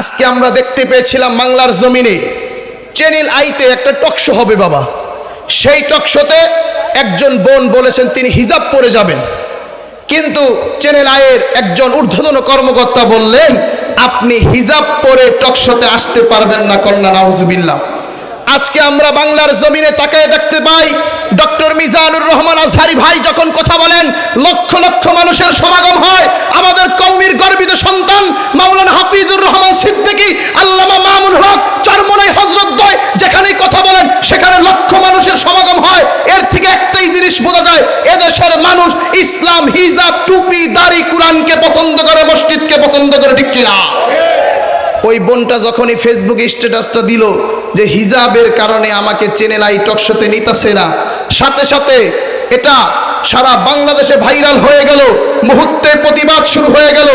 আজকে আমরা দেখতে পেয়েছিলাম বাংলার জমিনে চ্যানেল আইতে একটা টকশো হবে বাবা। সেই টকশোতে একজন বোন বলেছেন তিনি হিজাব পরে যাবেন। কিন্তু চ্যানেল আয়ের একজন ঊর্ধ্বতন কর্মকর্তা বললেন, আপনি হিজাব পরে টকশোতে আসতে পারবেন না কন্যা, নাউজুবিল্লাহ। আজকে আমরা বাংলার জমিনে তাকায় দেখতে পাই ডক্টর মিজানুর রহমান আজহারি ভাই যখন কথা বলেন, লক্ষ লক্ষ মানুষের সমাগম হয় আমাদের কৌমির গর্বিত সন্তান মাওলানা হাফিজুর রহমান সিদ্দিকী, আল্লামা মামুন হক, চরমনাই হজরত দয়, যেখানেই কথা বলেন, সেখানে লক্ষ মানুষের সমাগম হয়। এর থেকে একটাই জিনিস বোঝা যায়, এদেশের মানুষ ইসলাম হিজাব, টুপি, দাড়ি, কোরআনকে পছন্দ করে, মসজিদকে পছন্দ করে, ঠিক কিনা? ওই বোনটা যখনই ফেসবুকে স্ট্যাটাসটা দিল যে হিজাবের কারণে আমাকে চ্যানেল আই টকশোতে নিতেছে না, সাথে সাথে এটা সারা বাংলাদেশে ভাইরাল হয়ে গেল। মুহূর্তে প্রতিবাদ শুরু হয়ে গেল।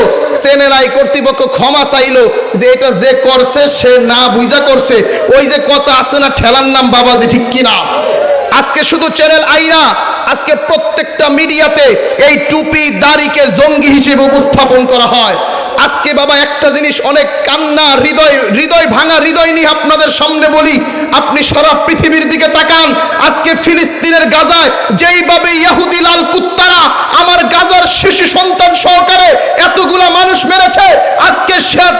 আই কর্তৃপক্ষ ক্ষমা চাইলো যে এটা যে করছে, সে না বুঝা করছে। ওই যে কথা আছে না ঠেলার নাম বাবাজি, ঠিক কিনা? আজকে শুধু চ্যানেল আইনা আজকে প্রত্যেকটা মিডিয়াতে এই টুপি দাড়িকে জঙ্গি হিসেবে উপস্থাপন করা হয়। আজকে বাবা একটা জিনিস অনেক কান্না, হৃদয় হৃদয় ভাঙা, হৃদয় নিয়ে আপনাদের সামনে বলি। আপনি সারা পৃথিবীর দিকে তাকান। আজকে ফিলিস্তিনের গাজায় যেইভাবে ইয়াহুদি লাল কুত্তারা আমার গাজার শিশু সন্তান সহকারে এতগুলা মানুষ মেরেছে, আজকে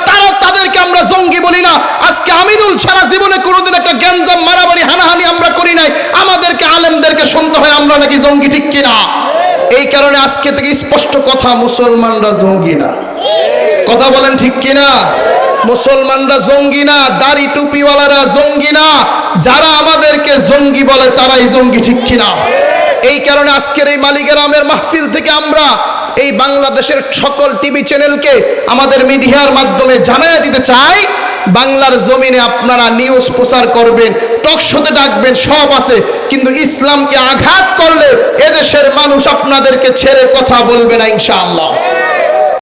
তারা তাদেরকে আমরা জঙ্গি বলি না। আজকে আমিনুল সারা জীবনে কোনোদিন একটা গ্যাঞ্জাম, মারামারি, হানাহানি আমরা করি নাই। আমাদেরকে, আলেমদেরকে শুনতে হয় আমরা নাকি জঙ্গি ঠিক কিনা? এই কারণে আজকে থেকে স্পষ্ট কথা, মুসলমানরা জঙ্গি না। কথা বলেন ঠিক কিনা? মুসলমানরা জঙ্গি না, দাড়ি টুপিওয়ালারা জঙ্গি না। যারা আমাদেরকে জঙ্গি বলে, তারাই জঙ্গি ঠিক কিনা? এই কারণে আজকের এই মালিকেরামের মাহফিল থেকে আমরা এই বাংলাদেশের সকল টিভি চ্যানেলকে আমাদের মিডিয়ার মাধ্যমে জানাই দিতে চাই। বাংলার জমিনে আপনারা নিউজ প্রচার করবেন, টক শোতে ডাকবেন, সব আছে। কিন্তু ইসলামকে আঘাত করলে এদেশের মানুষ আপনাদেরকে ছেড়ে কথা বলবে না, ইনশাআল্লাহ।